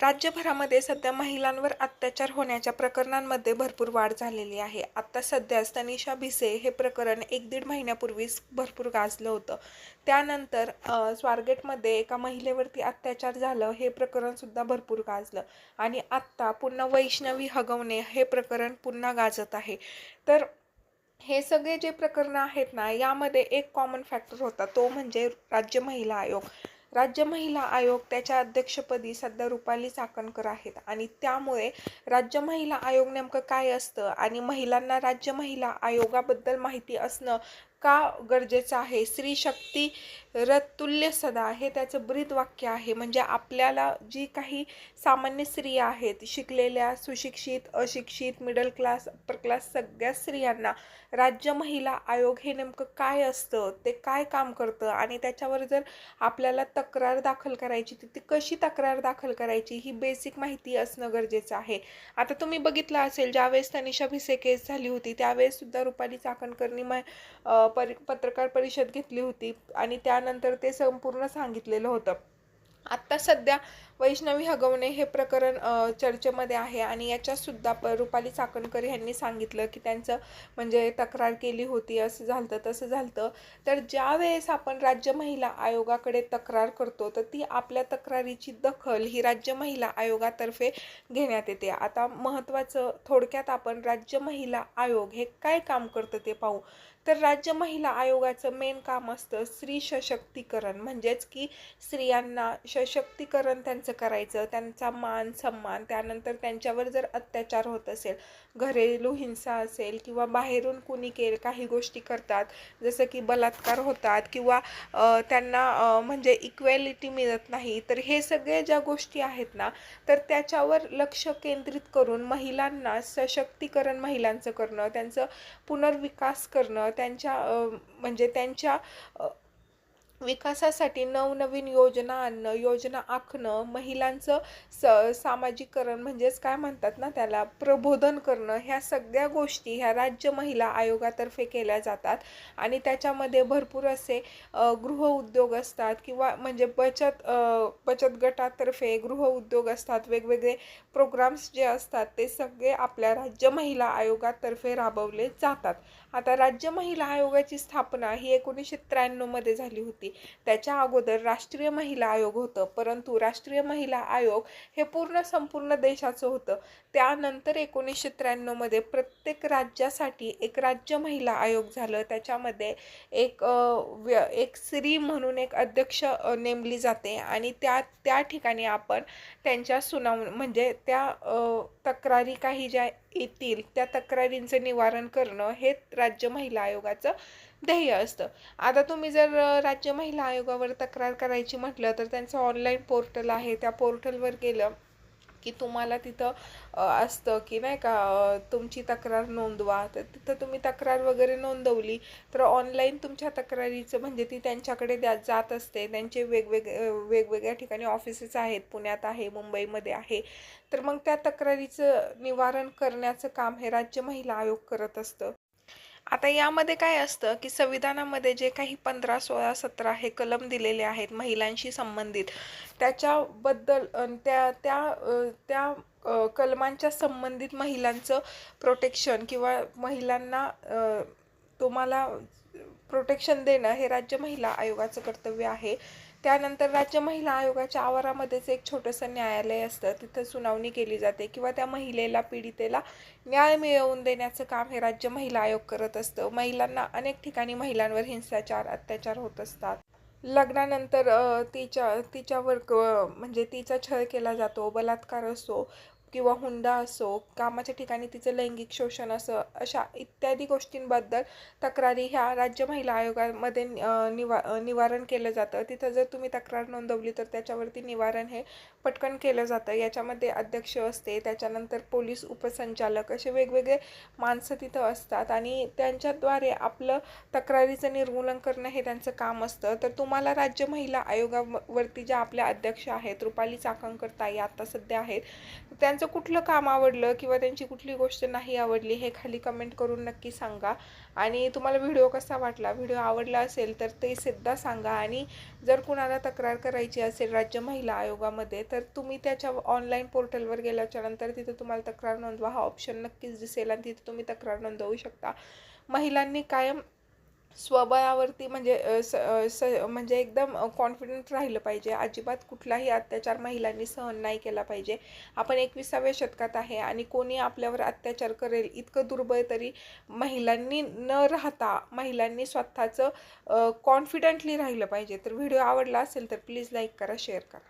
राज्यभरामध्ये सध्या महिलांवर अत्याचार होण्याच्या प्रकरणांमध्ये भरपूर वाढ झालेली आहे. आत्ता सध्या तनिषा भिसे हे प्रकरण एक दीड महिन्यापूर्वीच भरपूर गाजलं होतं. त्यानंतर स्वारगेटमध्ये एका महिलेवरती अत्याचार झालं हे प्रकरणसुद्धा भरपूर गाजलं. आणि आत्ता पुन्हा वैष्णवी हगवणे हे प्रकरण पुन्हा गाजत आहे. तर हे सगळे जे प्रकरणं आहेत ना यामध्ये एक कॉमन फॅक्टर होता तो म्हणजे राज्य महिला आयोग. राज्य महिला आयोग त्याच्या अध्यक्षपदी सध्या रुपाली चाकणकर आहेत. आणि त्यामुळे राज्य महिला आयोग नेमकं काय असतं? आणि महिलांना राज्य महिला आयोगाबद्दल माहिती असणं का गरजेचं आहे? स्त्री शक्ती रतुल्य सदा हे त्याचं ब्रीद वाक्य आहे. म्हणजे आपल्याला जी काही सामान्य स्त्रिया आहेत शिकलेल्या सुशिक्षित अशिक्षित मिडल क्लास अप्पर क्लास सगळ्या स्त्रियांना राज्य महिला आयोग हे नेमकं काय असतं? ते काय काम करतं? आणि त्याच्यावर जर आपल्याला तक्रार दाखल करायची तर ती कशी तक्रार दाखल करायची? ही बेसिक माहिती असणं गरजेचं आहे. आता तुम्ही बघितलं असेल ज्यावेळेस तनिषा भिसे केस झाली होती त्यावेळेस सुद्धा रुपाली चाकणकरनी म परि पत्रकार परिषद घेतली होती आणि त्यानंतर ते संपूर्ण सांगितलेलं होतं. आत्ता सध्या वैष्णवी हगवणे हे प्रकरण चर्चेमध्ये आहे आणि याच्यातसुद्धा प रुपाली चाकणकर यांनी सांगितलं की त्यांचं म्हणजे तक्रार केली होती असं झालं तसं झालं तर ज्या वेळेस आपण राज्य महिला आयोगाकडे तक्रार करतो तर ती आपल्या तक्रारीची दखल ही राज्य महिला आयोगातर्फे घेण्यात येते. आता महत्त्वाचं थोडक्यात आपण राज्य महिला आयोग हे काय काम करतं ते पाहू. तर राज्य महिला आयोगाचं मेन काम असतं स्त्री सशक्तीकरण. म्हणजेच की स्त्रियांना सशक्तीकरण त्यांचं करायचं त्यांचा मान सन्मान त्यानंतर त्यांच्यावर जर अत्याचार होत असेल घरेलू हिंसा असेल किंवा बाहेरून कुणी के काही गोष्टी करतात जसं की बलात्कार होतात किंवा त्यांना म्हणजे इक्वॅलिटी मिळत नाही तर हे सगळे ज्या गोष्टी आहेत ना तर त्याच्यावर लक्ष केंद्रित करून महिलांना सशक्तीकरण महिलांचं करणं त्यांचं पुनर्विकास करणं त्यांच्या म्हणजे त्यांच्या विकासासाठी नवनवीन योजना आणणं योजना आखणं महिलांचं स सामाजिकरण म्हणजेच काय म्हणतात ना त्याला? प्रबोधन करणं ह्या सगळ्या गोष्टी ह्या राज्य महिला आयोगातर्फे केल्या जातात. आणि त्याच्यामध्ये भरपूर असे गृहउद्योग असतात किंवा म्हणजे बचत बचत गटातर्फे गृहउद्योग असतात. वेगवेगळे प्रोग्राम्स जे असतात ते सगळे आपल्या राज्य महिला आयोगातर्फे राबवले जातात. आता राज्य महिला आयोगाची स्थापना ही एकोणीसशे त्र्याण्णवमध्ये झाली होती. त्याच्या अगोदर राष्ट्रीय महिला आयोग होतं. परंतु राष्ट्रीय महिला आयोग हे पूर्ण संपूर्ण देशाचं होतं. त्यानंतर एकोणीसशे त्र्याण्णवमध्ये प्रत्येक राज्यासाठी एक राज्य महिला आयोग झालं. त्याच्यामध्ये एक व्य एक स्त्री म्हणून एक अध्यक्ष नेमली जाते. आणि त्या त्या ठिकाणी आपण त्यांच्या सुनाव म्हणजे त्या तक्रारी काही ज्या येतील त्या तक्रारींचं निवारण करणं हे राज्य महिला आयोगाचं ध्येय असतं. आता तुम्ही जर राज्य महिला आयोगावर तक्रार करायची म्हटलं तर त्यांचं ऑनलाईन पोर्टल आहे. त्या पोर्टलवर गेलं की तुम्हाला तिथं असतं की नाही का तुमची तक्रार नोंदवा. तर तिथं तुम्ही तक्रार वगैरे नोंदवली तर ऑनलाईन तुमच्या तक्रारीचं म्हणजे ती त्यांच्याकडे द्या जात असते. त्यांचे वेगवेगळे वेगवेगळ्या ठिकाणी ऑफिसेस आहेत. पुण्यात आहे मुंबईमध्ये आहे. तर मग त्या तक्रारीचं निवारण करण्याचं काम हे राज्य महिला आयोग करत असतं. आता यामध्ये काय असतं की संविधानामध्ये जे काही पंधरा सोळा सतरा हे कलम दिलेले आहेत महिलांशी संबंधित त्याच्याबद्दल त्या त्या त्या कलमांच्या संबंधित महिलांचं प्रोटेक्शन किंवा महिलांना तुम्हाला प्रोटेक्शन देणं हे राज्य महिला आयोगाचं कर्तव्य आहे. त्यानंतर राज्य महिला आयोगाच्या आवारामध्येच एक छोटंसं न्यायालय असतं. तिथं सुनावणी केली जाते किंवा त्या महिलेला पीडितेला न्याय मिळवून देण्याचं काम हे राज्य महिला आयोग करत असतं. महिलांना अनेक ठिकाणी महिलांवर हिंसाचार अत्याचार होत असतात. लग्नानंतर तिच्या तिच्यावर क म्हणजे तिचा छळ केला जातो बलात्कार असतो. किंवा हुंडा असो कामाच्या ठिकाणी तिचं लैंगिक शोषण असं अशा इत्यादी गोष्टींबद्दल तक्रारी ह्या राज्य महिला आयोगामध्ये निवा निवारण केलं जातं. तिथं जर तुम्ही तक्रार नोंदवली तर त्याच्यावरती निवारण हे पटकन केलं जातं. याच्यामध्ये अध्यक्ष असते त्याच्यानंतर पोलीस उपसंचालक असे वेगवेगळे माणसं तिथं असतात आणि त्यांच्याद्वारे आपलं तक्रारीचं निर्मूलन करणं हे त्यांचं काम असतं. तर तुम्हाला राज्य महिला आयोगावरती ज्या आपल्या अध्यक्ष आहेत रुपाली चाकणकर ताई आता सध्या आहेत त्या त्यांचं कुठलं काम आवडलं किंवा त्यांची कुठली गोष्ट नाही आवडली हे खाली कमेंट करून नक्की सांगा. आणि तुम्हाला व्हिडिओ कसा वाटला? व्हिडिओ आवडला असेल तर ते सुद्धा सांगा. आणि जर कुणाला तक्रार करायची असेल राज्य महिला आयोगामध्ये तर तर तुम्ही त्याच्या ऑनलाईन पोर्टलवर गेल्याच्यानंतर तिथे तुम्हाला तक्रार नोंदवा. हा ऑप्शन नक्कीच दिसेल आणि तिथे तुम्ही तक्रार नोंदवू शकता. महिलांनी कायम स्वबळावरती म्हणजे स स म्हणजे एकदम कॉन्फिडंट राहिलं पाहिजे. अजिबात कुठलाही अत्याचार महिलांनी सहन नाही केला पाहिजे. आपण एकविसाव्या शतकात आहे आणि कोणी आपल्यावर अत्याचार करेल इतकं दुर्बळ तरी महिलांनी न राहता महिलांनी स्वतःचं कॉन्फिडंटली राहिलं पाहिजे. तर व्हिडिओ आवडला असेल तर प्लीज लाईक करा शेअर करा.